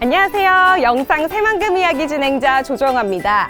안녕하세요. 영상 새만금 이야기 진행자 조정아입니다.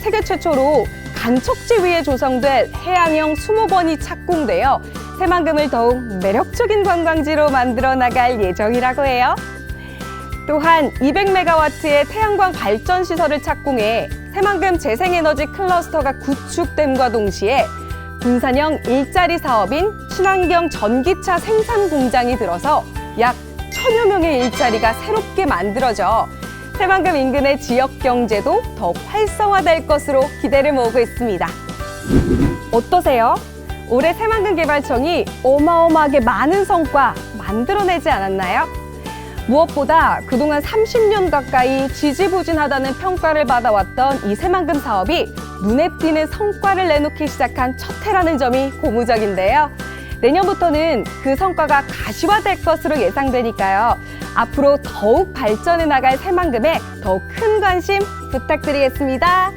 세계 최초로 간척지 위에 조성된 해양형 수목원이 착공되어 새만금을 더욱 매력적인 관광지로 만들어 나갈 예정이라고 해요. 또한 200메가와트의 태양광 발전 시설을 착공해 새만금 재생에너지 클러스터가 구축됨과 동시에 군산형 일자리 사업인 친환경 전기차 생산 공장이 들어서 약 천여 명의 일자리가 새롭게 만들어져 새만금 인근의 지역 경제도 더 활성화될 것으로 기대를 모으고 있습니다. 어떠세요? 올해 새만금 개발청이 어마어마하게 많은 성과 만들어내지 않았나요? 무엇보다 그동안 30년 가까이 지지부진하다는 평가를 받아왔던 이 새만금 사업이 눈에 띄는 성과를 내놓기 시작한 첫 해라는 점이 고무적인데요. 내년부터는 그 성과가 가시화될 것으로 예상되니까요. 앞으로 더욱 발전해 나갈 새만금에 더욱 큰 관심 부탁드리겠습니다.